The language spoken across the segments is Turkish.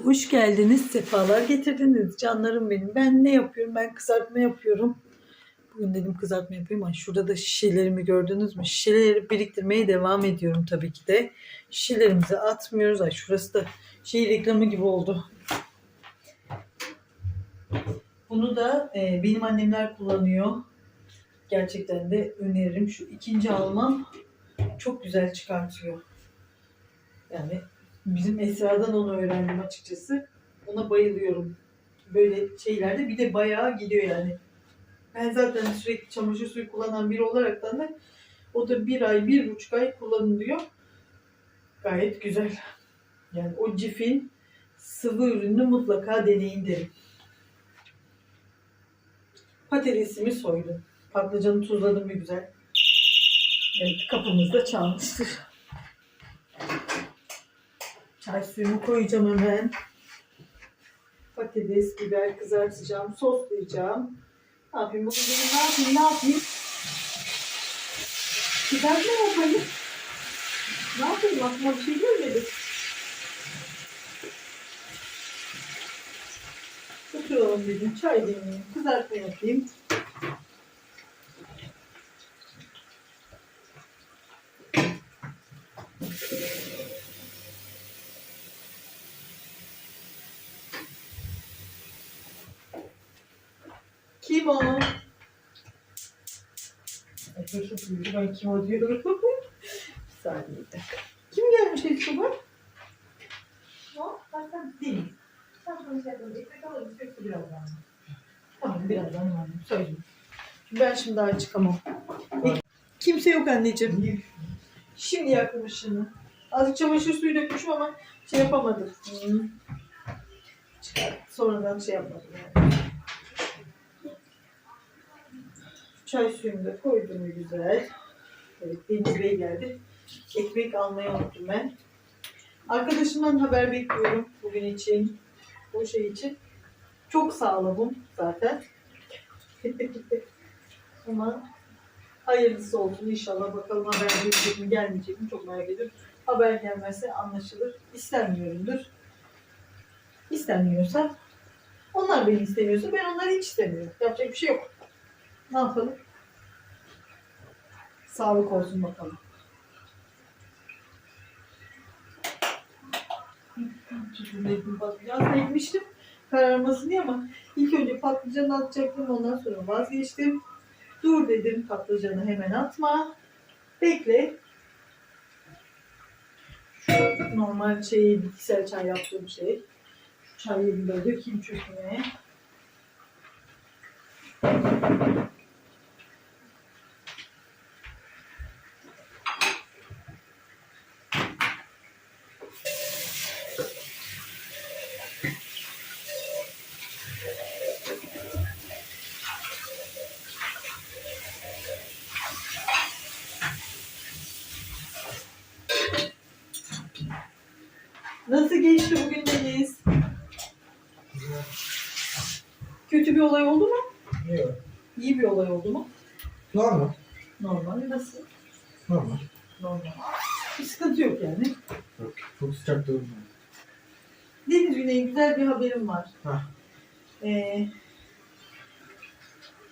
Hoş geldiniz, sefalar getirdiniz canlarım benim. Ben ne yapıyorum? Ben kızartma yapıyorum. Bugün dedim kızartma yapayım ama şurada da şişelerimi gördünüz mü? Şişeleri biriktirmeye devam ediyorum tabii ki de. Şişelerimizi atmıyoruz. Ay şurası da şey reklamı gibi oldu. Bunu da e, benim annemler kullanıyor. Gerçekten de öneririm. Şu ikinci almam çok güzel çıkartıyor. Yani bizim Esra'dan onu öğrendim açıkçası. Ona bayılıyorum. Böyle şeylerde bir de bayağı gidiyor yani. Ben zaten sürekli çamaşır suyu kullanan biri olaraktan da o da bir ay, bir buçuk ay kullanılıyor. Gayet güzel. Yani o cifin sıvı ürünü mutlaka deneyin derim. Patatesimi soydum. Patlıcanı tuzladım bir güzel. Evet kapımızda çalmıştır. Çay suyumu koyacağım hemen. Patates, biber kızartacağım, soslayacağım. Ne yapayım bugün dedim ne yapayım, ne yapayım? Kızartma yapayım. Ne yapayım aklıma bir şey gelmedi. Oturalım dedim, çay demleyeyim, kızartma yapayım. Kim o? Ay, dur, dur, dur, Ben kim o diyorum. bir saniye. bir dakika. Kim gelmiş Escobar? O? Zaten değil. Sen konuşalım. Ekmek alırız. Yoksa birazdan. Tamam birazdan var. Şimdi ben şimdi daha çıkamam. Kimse yok anneciğim. Şimdi yaktım ışığını. Azıcık çamaşır suyu dökmüşüm ama şey yapamadım. Hmm. Çıkar. Sonradan şey yapmadım yani. Çay suyumu da koydum güzel. Evet, Deniz Bey geldi. Ekmek almayı unuttum ben. Arkadaşımdan haber bekliyorum bugün için. Bu şey için. Çok sağlamım zaten. Ama hayırlısı olsun inşallah. Bakalım haber gelecek mi gelmeyecek mi çok merak ediyorum. Haber gelmezse anlaşılır. İstenmiyorumdur. İstenmiyorsa onlar beni istemiyorsa ben onları hiç istemiyorum. Yapacak bir şey yok. Ne yapalım? Sağlık olsun bakalım. Patlıcan ekmiştim kararmasın diye ama ilk önce patlıcanı atacaktım ondan sonra vazgeçtim. Dur dedim patlıcanı hemen atma. Bekle. Şu normal şey, bitkisel çay yaptığım şey. Şu çayı böyle dökeyim çökmeye. Nasıl geçti bugün Deniz? Kötü bir olay oldu mu? Yok. İyi bir olay oldu mu? Normal. Normal. Nasıl? Normal. Normal. Bir sıkıntı yok yani. Yok. Çok sıcak durmuyor. Deniz Güney güzel bir haberim var. Hah. Ee,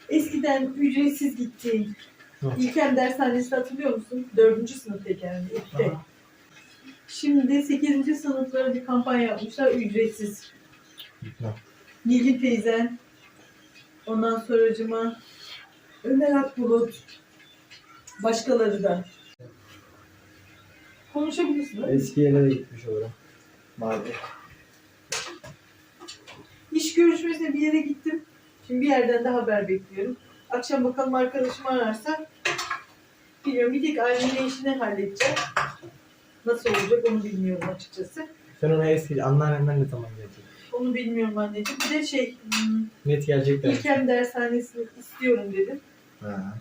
eskiden ücretsiz gittiğin Hı. İlkem dershanesini hatırlıyor musun? Dördüncü sınıftayken yani. Aha. Şimdi sekizinci sınıflara bir kampanya yapmışlar ücretsiz. Nilgün teyzen, ondan sonracıma Ömer Akbulut, başkaları da. Konuşabilirsin. değil mi? Eski yere de gitmiş olurum. Maalesef. İş görüşmesine bir yere gittim. Şimdi bir yerden de haber bekliyorum. Akşam bakalım arkadaşım ararsa bilmiyorum bir tek ailenin işini halledeceğim. Nasıl olacak onu bilmiyorum açıkçası. Sen ona eski anneannenden ne zaman gelecek? Onu bilmiyorum anneciğim. Bir de şey, hmm, Net gelecekler. İlkem dershanesini istiyorum dedim. Ha.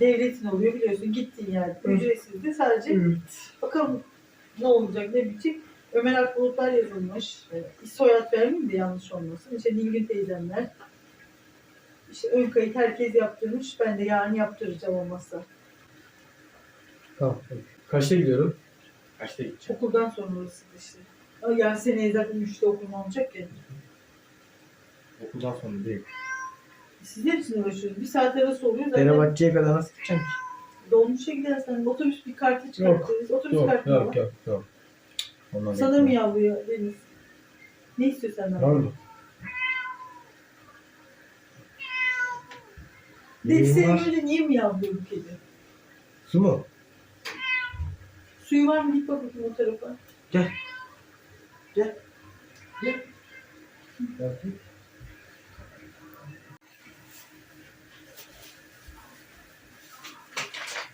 Devletin oluyor biliyorsun. Gittin yani. Hı. Ücretsizdi. Sadece Evet. bakalım ne olacak ne bitecek. Ömer Akbulutlar yazılmış. Ee, Soyad vermeyeyim de yanlış olmasın. İşte Nilgün teyzemler. İşte ön kayıt herkes yaptırmış. Ben de yarın yaptıracağım olmazsa. Tamam. Kaçta gidiyorum? Kaçta gideceğim? Okuldan sonra orası işte. Yani seneye zaten 3'te okulum olacak ya. Okuldan sonra değil. Sizler için uğraşıyoruz. Bir saat arası oluyor zaten. Fenerbahçe'ye kadar nasıl gideceğim ki? Dolmuşa gidersen otobüs bir kartı çıkartırız. Otobüs Yok kartı yok var. yok yok. Ondan Sana mı yavruyor Deniz? Ne istiyor senden? Ne oldu? Deniz Yemeğim senin var. böyle niye mi yavruyor bu kedi? Su mu? Suyu var mı? Git bak bakayım o tarafa. Gel. Gel.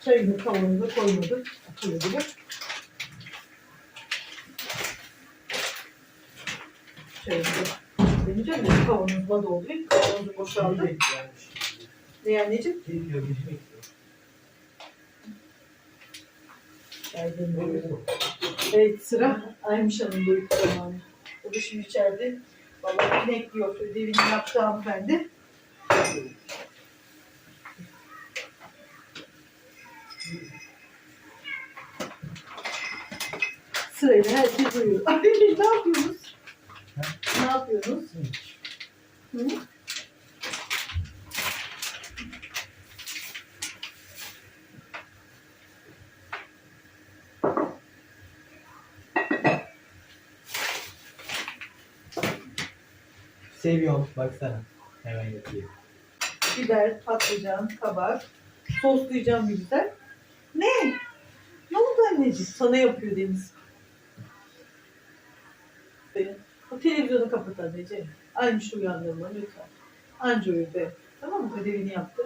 Çayını kavanoza koymadık. Akıllı gibi. Çayını da demeyeceğim de kavanozuma doldurayım. Kavanozu boşaldı. Ne anneciğim? Böyle. Evet sıra Aymış Hanım'da uyku zamanı. O da şimdi içeride. Vallahi pinekliyor. Ödevini yaptı hanımefendi. Sırayla herkes uyuyor. Ay, ne yapıyorsunuz? Ne yapıyorsunuz? Hı? Seviyorum. Baksana. Hemen yapayım. Biber, patlıcan, kabak. Soslayacağım bir güzel. Ne? Ne oldu anneciğim? Sana yapıyor Deniz. Benim. Televizyonu kapat anneciğim. Aynı şu uyandırma lütfen. Anca uyu be. Tamam mı? Ödevini yaptı.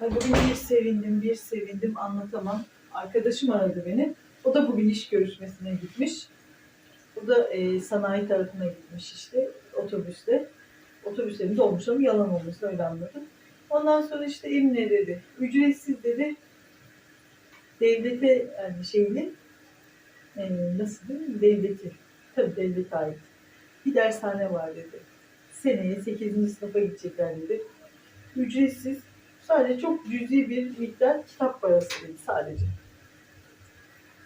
Ay bugün bir sevindim, bir sevindim anlatamam. Arkadaşım aradı beni. O da bugün iş görüşmesine gitmiş. O da e, sanayi tarafına gitmiş işte otobüste otobüslerimiz olmuş ama yalan olmasını öyle anladım. Ondan sonra işte Emine dedi, ücretsiz dedi, devlete yani şeyini, e, nasıl diyeyim, devleti, tabii devlete ait bir dershane var dedi. Seneye 8. sınıfa gidecekler dedi. Ücretsiz, sadece çok cüzi bir miktar kitap parası dedi sadece.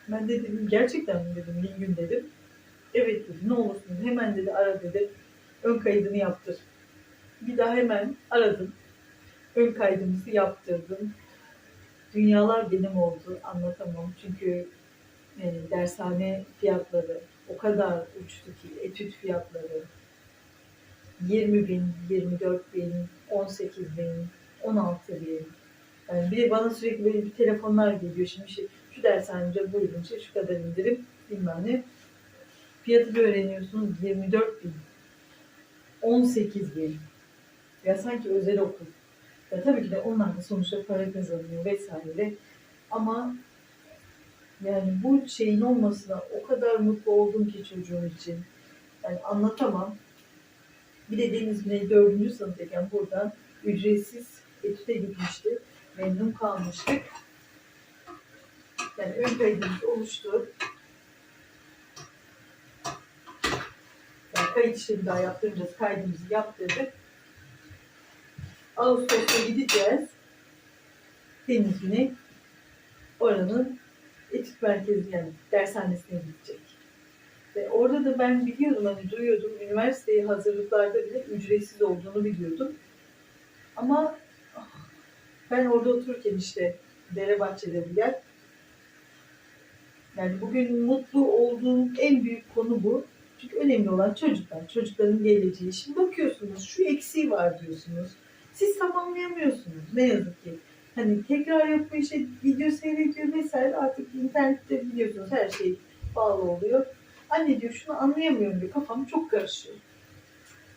Ben de dedim, gerçekten mi dedim, Nilgün dedim. Evet dedi, ne olursun hemen dedi, ara dedi, ön kaydını yaptır. Bir daha hemen aradım. Ön kaydımızı yaptırdım. Dünyalar benim oldu anlatamam. Çünkü e, dershane fiyatları o kadar uçtu ki etüt fiyatları 20 bin, 24 bin, 18 bin, 16 bin. Yani bir bana sürekli böyle bir telefonlar geliyor. Şimdi şey, şu dershanede buyurun işte şu kadar indirim bilmem ne. Fiyatı bir öğreniyorsunuz 24 bin. 18 bin. Ya sanki özel okul. Ya tabii ki de onlar da sonuçta para kazanıyor vesaire. Ama yani bu şeyin olmasına o kadar mutlu oldum ki çocuğum için. Yani anlatamam. Bir de Deniz Güney 4. sınıftayken buradan ücretsiz etüte gitmişti. Memnun kalmıştık. Yani ön kaydımız oluştu. Kayıt işlemi daha yaptıracağız. Kaydımızı yaptırdık. Ağustos'ta gideceğiz. Deniz Güney oranın etüt merkezi yani dershanesine gidecek. Ve orada da ben biliyordum hani duyuyordum üniversiteye hazırlıklarda bile ücretsiz olduğunu biliyordum. Ama ben orada otururken işte Derebahçe'de bir yer. Yani bugün mutlu olduğum en büyük konu bu. Çünkü önemli olan çocuklar, çocukların geleceği. Şimdi bakıyorsunuz şu eksiği var diyorsunuz. Siz tamamlayamıyorsunuz ne yazık ki. Hani tekrar yapıyor işte video seyrediyor vesaire artık internette biliyorsunuz her şey bağlı oluyor. Anne diyor şunu anlayamıyorum diyor kafam çok karışıyor.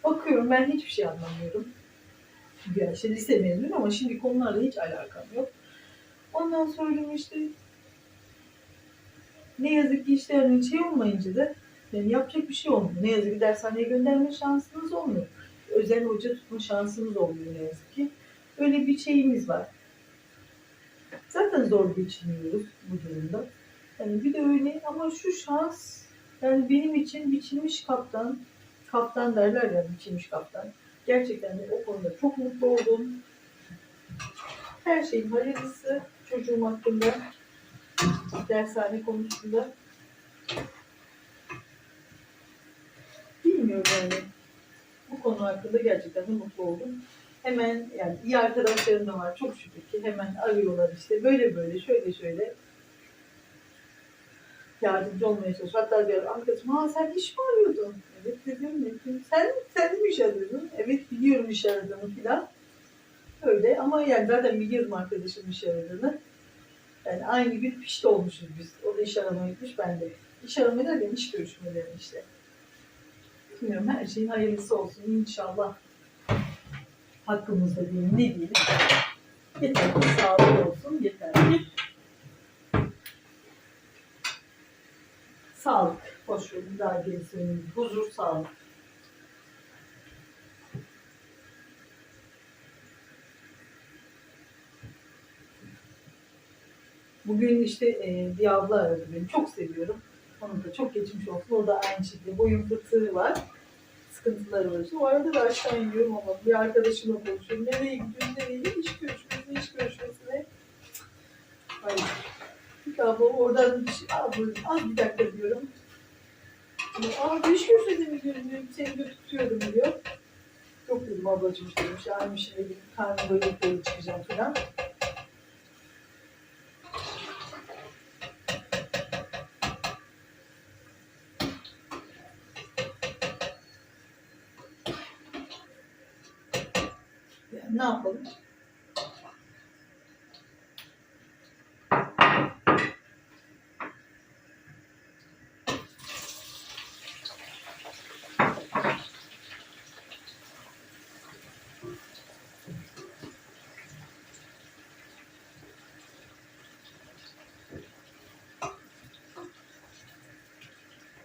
Bakıyorum ben hiçbir şey anlamıyorum. Ya işte lise mezunuyum ama şimdi konularla hiç alakam yok. Ondan sonra işte ne yazık ki işte hani şey olmayınca da yani yapacak bir şey olmuyor. Ne yazık ki dershaneye gönderme şansınız olmuyor. Özel hoca tutma şansınız olmuyor ne yazık ki. Öyle bir şeyimiz var. Zaten zor geçiniyoruz bu durumda. Yani bir de öyle ama şu şans yani benim için biçilmiş kaptan, kaptan derler ya biçilmiş kaptan. Gerçekten de o konuda çok mutlu oldum. Her şeyin hayırlısı çocuğum hakkında, dershane konusunda Bilmiyorum yani. Bu konu hakkında gerçekten de mutlu oldum. Hemen yani iyi arkadaşlarım da var çok şükür ki hemen arıyorlar işte böyle böyle şöyle şöyle yardımcı olmaya çalışıyor. Hatta bir arkadaşım ha sen iş mi arıyordun? Evet dedim dedim. Sen, sen mi iş arıyordun? Evet biliyorum iş aradığını filan. Öyle ama yani zaten biliyorum arkadaşım iş aradığını. Yani aynı gün pişti olmuşuz biz. O da iş aramaya gitmiş ben de. İş aramaya derken iş görüşmeleri işte. Bilmiyorum her şeyin hayırlısı olsun inşallah. Hakkımızda diyeyim ne diyelim. Yeter ki sağlık olsun yeter ki sağlık. Boş verin daha gerisi. Huzur, sağlık. Bugün işte e, bir abla aradı beni. Çok seviyorum. Onu da çok geçmiş olsun. O da aynı şekilde boyun fıtığı var. Sıkıntıları var. işte. O arada da aşağı iniyorum ama bir arkadaşımla konuşuyorum. Nereye gidiyorsun? Nereye gidiyorsun? İş görüşmesine, iş görüşmesine. Hayır. Bir abla oradan bir şey, abla az bir dakika diyorum. Aa bu iş görüşmesine mi gidiyorum? diyorum. Seni götürüyorum diyor. Yok dedim ablacığım işte. Aynı şey dedim. Karnım böyle böyle çıkacağım falan. Yani ne yapalım?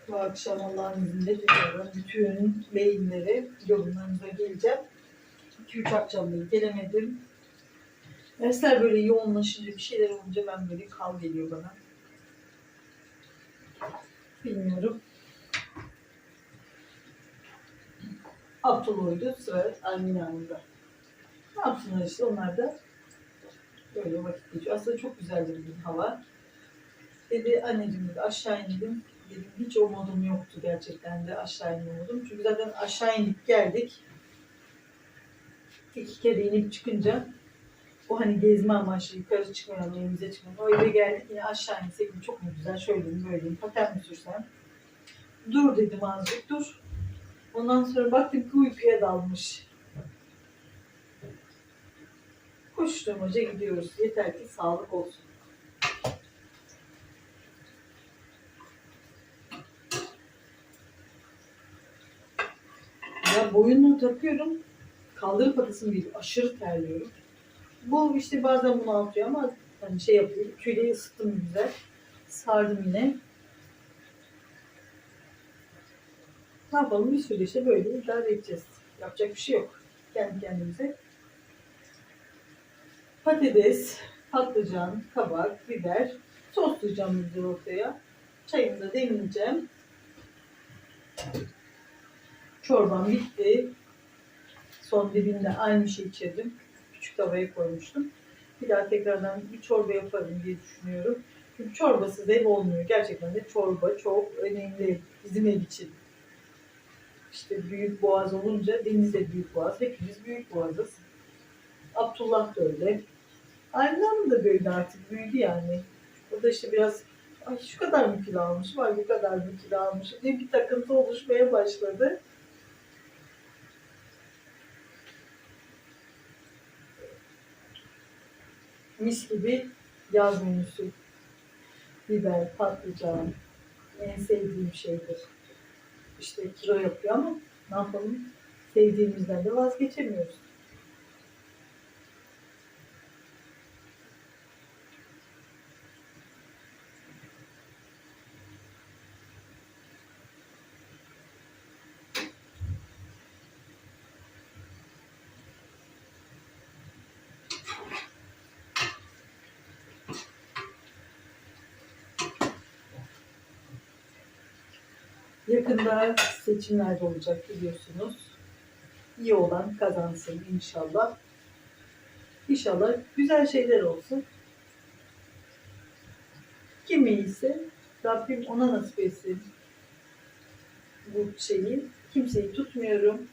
Bu akşam Allah'ın izniyle tekrar bütün beyinleri yorumlarınıza geleceğim. 2-3 akşamları gelemedim. Dersler böyle yoğunlaşınca bir şeyler olunca ben böyle kal geliyor bana. Bilmiyorum. Abdullah'ydı sıra Ermin Hanım'da. Ne yapsınlar işte onlar da böyle vakit geçiyor. Aslında çok güzeldi bugün hava. Dedi anneciğim dedi aşağı indim. Dedim hiç o modum yoktu gerçekten de aşağı inme modum. Çünkü zaten aşağı indik geldik. İki kere inip çıkınca o hani gezme amaçlı yukarı çıkmayalım, evimize çıkmayalım. O eve geldik yine aşağı insek çok mu güzel, şöyle mi böyle mi, paten mi sürsem. Dur dedim azıcık dur. Ondan sonra baktım ki uykuya dalmış. Koşturmaca gidiyoruz. Yeter ki sağlık olsun. Ya boyunluğu takıyorum. Kaldırıp atasım geliyor. Aşırı terliyorum. Bu işte bazen bunu atıyor ama hani şey yapıyor. Tüyleri ısıttım güzel. Sardım yine. Ne yapalım bir süre işte böyle idare edeceğiz. Yapacak bir şey yok. Kendi kendimize. Patates, patlıcan, kabak, biber soslayacağım güzel ortaya. Çayımı da demleyeceğim. Çorbam bitti. Son dibinde aynı şey içirdim. Küçük tavaya koymuştum. Bir daha tekrardan bir çorba yaparım diye düşünüyorum. Çünkü çorbasız ev olmuyor. Gerçekten de çorba çok önemli bizim ev için. İşte büyük boğaz olunca Deniz de büyük boğaz. Hepimiz büyük boğazız. Abdullah da öyle. Annem de böyle artık büyüdü yani. O da işte biraz ay şu kadar mı kilo almış, var bu kadar mı kilo almış diye bir takıntı oluşmaya başladı. Mis gibi yaz menüsü. Biber, patlıcan en sevdiğim şeydir. İşte kilo yapıyor ama ne yapalım? Sevdiğimizden de vazgeçemiyoruz. Yakında seçimler de olacak biliyorsunuz. İyi olan kazansın inşallah. İnşallah güzel şeyler olsun. Kim iyiyse Rabbim ona nasip etsin. Bu şeyi. Kimseyi tutmuyorum.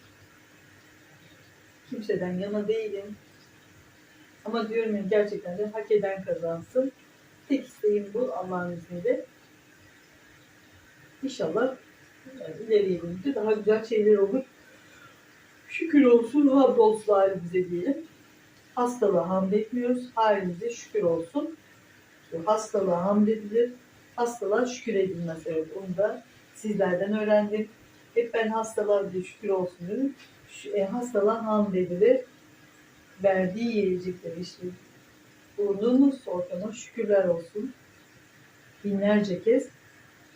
Kimseden yana değilim. Ama diyorum ya gerçekten de hak eden kazansın. Tek isteğim bu Allah'ın izniyle. İnşallah yani ileriye dönünce daha güzel şeyler olur. Şükür olsun, hamd olsun halimize diyelim. Hastalığa hamd etmiyoruz, halimize şükür olsun. Hastalığa hamd edilir, hastalığa şükür edilmez. Evet, onu da sizlerden öğrendim. Hep ben hastalığa bile şükür olsun dedim. E, hastalığa hamd edilir. Verdiği yiyecekleri işte burnumuz ortama şükürler olsun. Binlerce kez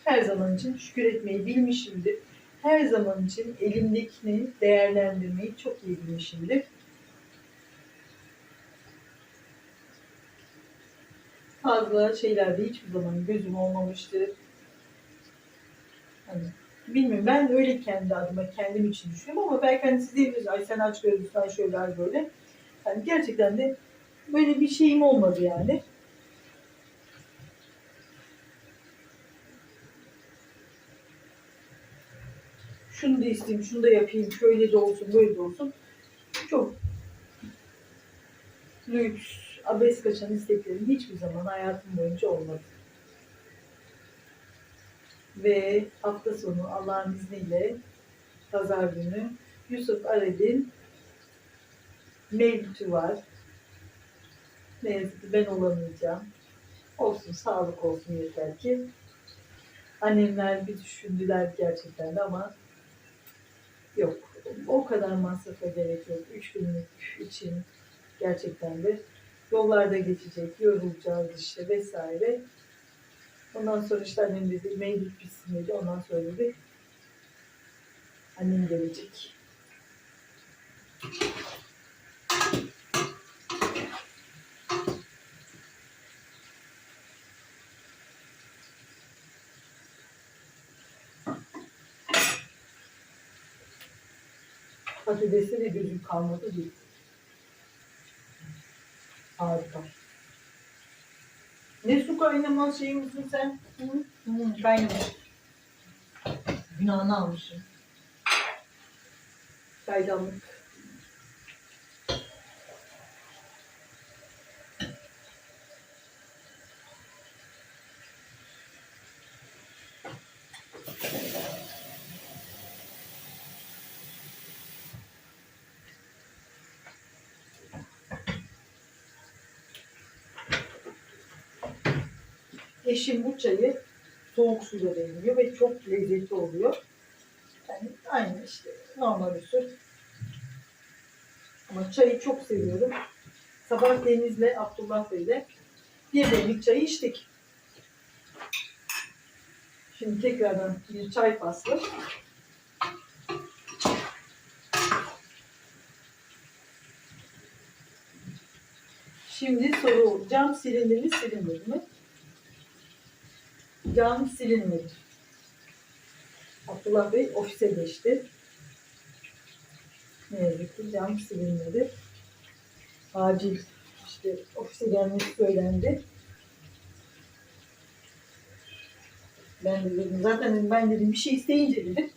her zaman için şükür etmeyi bilmişimdir. Her zaman için elimdekini değerlendirmeyi çok iyi bilmişimdir. Fazla şeylerde hiçbir zaman gözüm olmamıştır. Hani bilmiyorum ben öyle kendi adıma kendim için düşünüyorum ama belki hani siz diyebilirsiniz ay sen aç gözlüsün ay şöyle böyle. Yani gerçekten de böyle bir şeyim olmadı yani. Şunu da isteyeyim, şunu da yapayım, şöyle de olsun, böyle de olsun. Çok lüks, abes kaçan isteklerim hiçbir zaman hayatım boyunca olmadı. Ve hafta sonu Allah'ın izniyle pazar günü Yusuf Ared'in mevlütü var. Ne yazık ki ben olamayacağım. Olsun, sağlık olsun yeter ki. Annemler bir düşündüler gerçekten de ama yok. O kadar masrafa gerek yok. Üç günlük için gerçekten de yollarda geçecek, yorulacağız işte vesaire. Ondan sonra işte annem dedi mevlüt bitsin dedi. Ondan sonra dedi annem gelecek. Patateste de gözüm kalmadı değil. Harika. Ne su kaynamaz şey misin sen? Hı? Hı, kaynamış. Günahını almışım. Çaydanlık. Eşim bu çayı soğuk suyla demliyor ve çok lezzetli oluyor. Yani aynı işte normal usul. Ama çayı çok seviyorum. Sabah Deniz'le Abdullah Bey'le bir demlik çayı içtik. Şimdi tekrardan bir çay faslı. Şimdi soru cam silindi mi silinmedi mi? Cam silinmedi. Abdullah Bey ofise geçti. Ne yazık ki cam silinmedi. Acil işte ofise gelmesi söylendi. Ben de dedim zaten dedim, ben dedim bir şey isteyince dedim.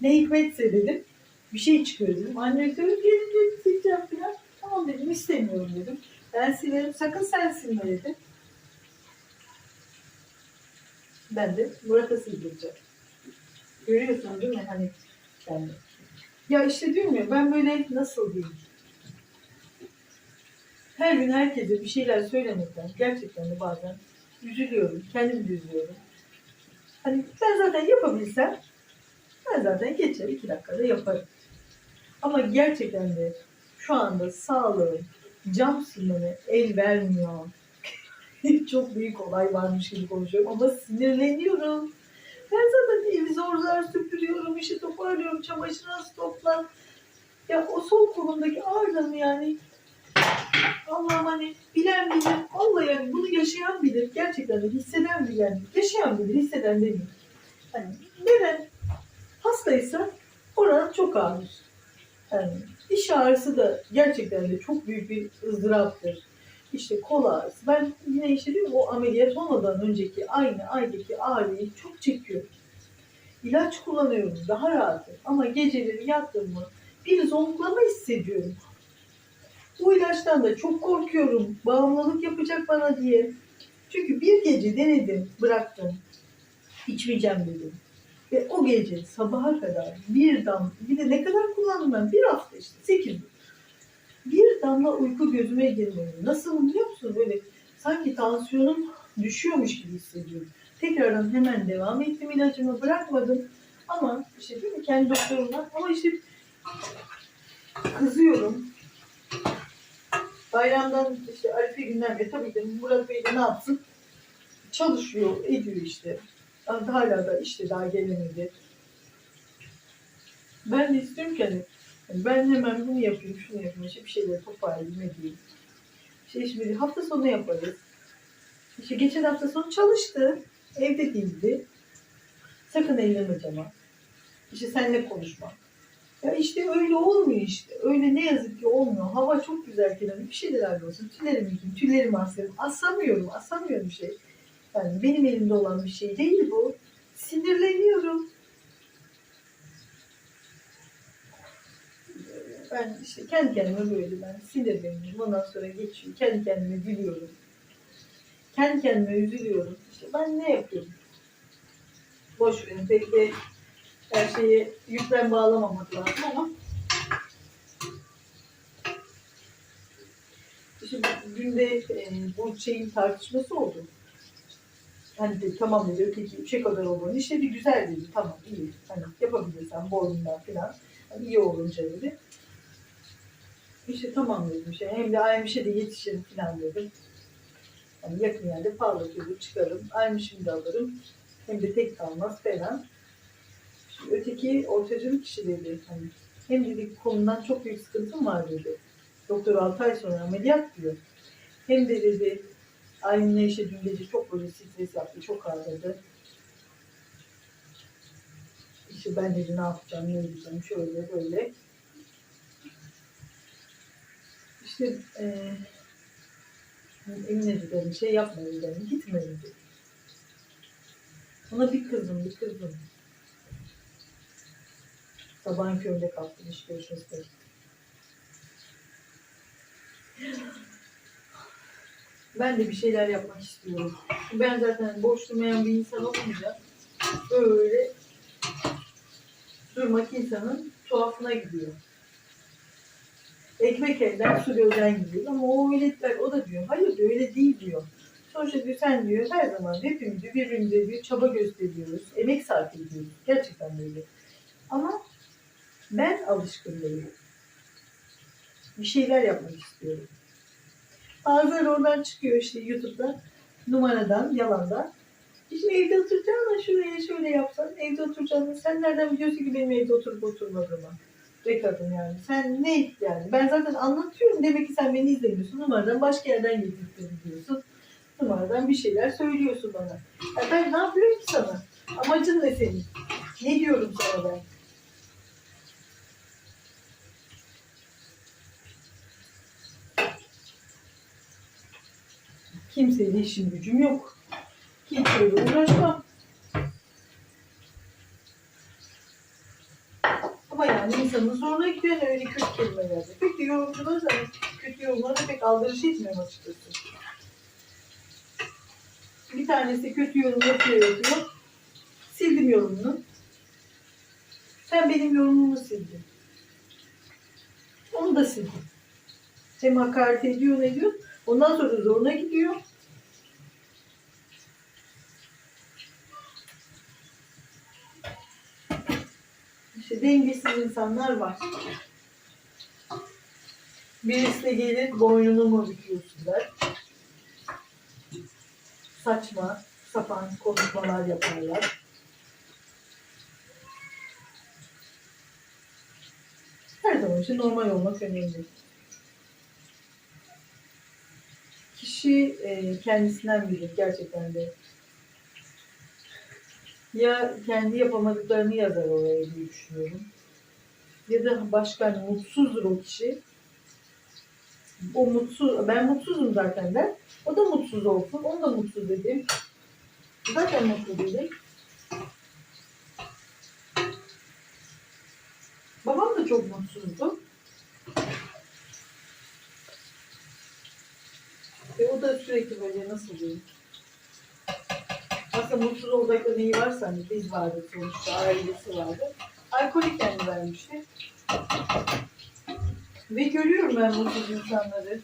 Ne hikmetse dedim. Bir şey çıkıyor dedim. Anne diyor gelin gelin sileceğim falan. Tamam dedim istemiyorum dedim. Ben silerim sakın sen silme dedim. Ben de Murat'a sildireceğim. Görüyorsun değil mi? Hani kendi. Ya işte diyorum ya ben böyle nasıl diyeyim? Her gün herkese bir şeyler söylemekten gerçekten de bazen üzülüyorum. Kendimi de üzülüyorum. Hani ben zaten yapabilsem ben zaten geçer iki dakikada yaparım. Ama gerçekten de şu anda sağlığım cam silmeme el vermiyor. Çok büyük olay varmış gibi konuşuyorum ama sinirleniyorum. Ben zaten evi zor zor süpürüyorum, işi toparlıyorum, çamaşır nasıl topla. Ya o sol kolumdaki ağrım yani Allah'ım hani bilen bilir, vallahi yani bunu yaşayan bilir, gerçekten de hisseden yani yaşayan bilir, hisseden değil. Hani neden hastaysa oran çok ağrır. Yani diş ağrısı da gerçekten de çok büyük bir ızdıraptır. İşte kol. Ben yine işte diyorum o ameliyat olmadan önceki aynı aydaki ağrıyı çok çekiyorum. İlaç kullanıyorum daha rahatım ama geceleri yattım mı bir zonklama hissediyorum. Bu ilaçtan da çok korkuyorum. Bağımlılık yapacak bana diye. Çünkü bir gece denedim, bıraktım. İçmeyeceğim dedim. Ve o gece sabaha kadar bir dam, bir de ne kadar kullandım ben? Bir hafta işte, sekiz gün. Bir damla uyku gözüme girmedi. Nasıl biliyor musun? Böyle sanki tansiyonum düşüyormuş gibi hissediyorum. Tekrardan hemen devam ettim ilacımı bırakmadım. Ama işte değil mi kendi doktorumdan ama işte kızıyorum. Bayramdan işte Arife günden beri tabii ki Murat Bey de ne yapsın? Çalışıyor, ediyor işte. Hala da işte daha gelemedi. Ben de istiyorum ki hani ben hemen bunu yapayım, şunu yapayım, işte bir şeyleri toparlayayım, edeyim. İşte şimdi hafta sonu yaparız. İşte geçen hafta sonu çalıştı. Evde değildi. Sakın elleme cama. İşte seninle konuşma. Ya işte öyle olmuyor işte. Öyle ne yazık ki olmuyor. Hava çok güzel kenarı. Bir şeyler olsun. Tüllerimi yıkayım, tüllerimi asarım. Asamıyorum, asamıyorum şey. Yani benim elimde olan bir şey değil bu. Sinirleniyorum. Ben işte kendi kendime böyle ben sinirleniyorum. Ondan sonra geçiyor. Kendi kendime gülüyorum. Kendi kendime üzülüyorum. İşte ben ne yapıyorum? Boş verin. Pek de her şeyi yüklen bağlamamak lazım ama Şimdi günde e, bu şeyin tartışması oldu. Hani de, tamam dedi öteki üçe kadar olur. İşte bir güzel dedi. Tamam iyi. Hani yapabilirsen boynundan falan. Hani iyi olunca dedi. İşte tamam dedim. Şey, hem de Aymış'a da yetişirim falan dedim. Hani yakın yerde parlatıyordu çıkarım. Aymış'ımı da alırım. Hem de tek kalmaz falan. Şimdi öteki ortacılık kişi dedi. Hani hem dedi konudan çok büyük sıkıntım var dedi. Doktor 6 ay sonra ameliyat diyor. Hem de dedi Aynı işte dün gece çok böyle stres yaptı, çok ağrıdı. İşte ben dedi ne yapacağım, ne edeceğim, şöyle böyle. İşte eee Emine dedim, şey yapmayın dedim, gitmeyin dedim. Ona bir kızdım, bir kızdım. Sabahın köründe kalktım iş görüşmesine. Ben de bir şeyler yapmak istiyorum. Ben zaten boş durmayan bir insan olunca böyle durmak insanın tuhafına gidiyor. Ekmek elden su gözden gidiyor ama o öyle o da diyor. Hayır diyor öyle değil diyor. Sonuçta diyor sen diyor her zaman hepimiz birbirimize diyor çaba gösteriyoruz. Emek sarf ediyoruz. Gerçekten böyle. Ama ben alışkın değilim. Bir şeyler yapmak istiyorum. Bazıları oradan çıkıyor işte YouTube'da numaradan, yalandan. İşte evde oturacağına şuraya şöyle yapsan, evde oturacağını sen nereden biliyorsun ki benim evde oturup oturmadığımı? Kadın yani. Sen ne yani? Ben zaten anlatıyorum. Demek ki sen beni izlemiyorsun. Numaradan başka yerden getirdim diyorsun. Numaradan bir şeyler söylüyorsun bana. Ya ben ne yapıyorum ki sana? Amacın ne senin? Ne diyorum sana ben? Kimseyle işim gücüm yok. Kimseyle uğraşmam. Ama yani insanın zoruna yani öyle kötü kelimelerle. Pek de yorumcular da kötü yorumlara pek aldırış etmiyorum açıkçası. Bir tanesi kötü yorum yapıyor yapıyor. Sildim yorumunu. Sen benim yorumumu sildin. Onu da sildim. Hem hakaret ediyor ne diyor. Ondan sonra zoruna gidiyor. İşte dengesiz insanlar var. Birisi de gelir boynunu mu büküyorsun der. Saçma, sapan konuşmalar yaparlar. Her zaman için normal olmak önemli. Kişi e, kendisinden bilir gerçekten de. Ya kendi yapamadıklarını yazar oraya diye düşünüyorum. Ya da başka hani mutsuzdur o kişi. O mutsuz, ben mutsuzum zaten de. O da mutsuz olsun. Onu da mutsuz edeyim. Zaten mutlu değilim. Babam da çok mutsuzdu. E o da sürekli böyle nasıl diyeyim? Aslında mutsuz olacak da neyi varsa hani biz vardı sonuçta, ailesi vardı. Alkolik kendi vermişti. Ve görüyorum ben mutsuz insanları.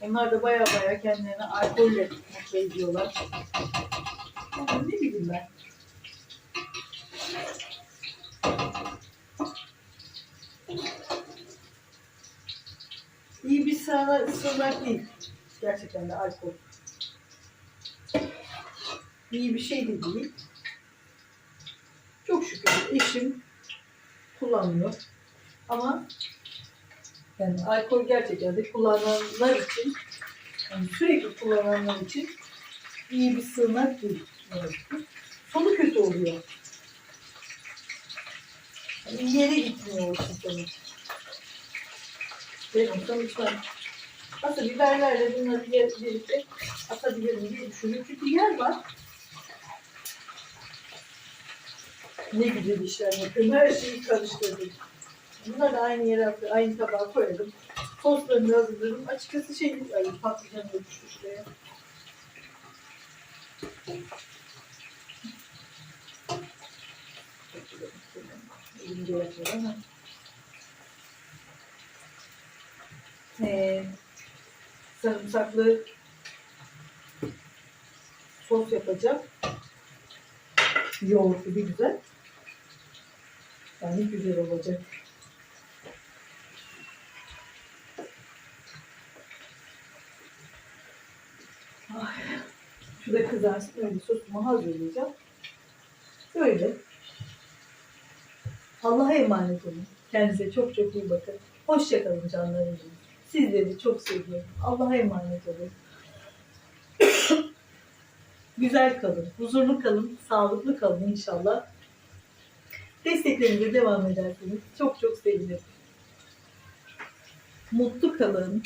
Onlar da baya baya kendilerini alkolle mutlu ediyorlar. Ama ne bileyim ben. İyi bir sığınak değil. Gerçekten de alkol. İyi bir şey de değil. Çok şükür eşim kullanmıyor. Ama yani alkol gerçekten de kullananlar için yani sürekli kullananlar için iyi bir sığınak değil. Sonu kötü oluyor. Yani yere gitmiyor o sonu. Ben olsam içmem. Aslında biberlerle bunları bir- birlikte atabilirim diye düşünüyorum. Çünkü yer var. Ne güzel işler yapıyorum. Her şeyi karıştırdım. Bunları da aynı yere atıp aynı tabağa koyarım. Soslarını hazırlarım. Açıkçası şey, ay patlıcan da düştü şuraya. Elimde yapıyor. Ee, sarımsaklı sos yapacağım. Yoğurtlu bir güzel. Yani güzel olacak. Ay, şu da kızarsın. Öyle sosumu hazırlayacağım. Böyle. Allah'a emanet olun. Kendinize çok çok iyi bakın. Hoşçakalın canlarım. Sizleri çok seviyorum. Allah'a emanet olun. Güzel kalın, huzurlu kalın, sağlıklı kalın inşallah. Desteklerinize devam ederseniz çok çok sevinirim. Mutlu kalın,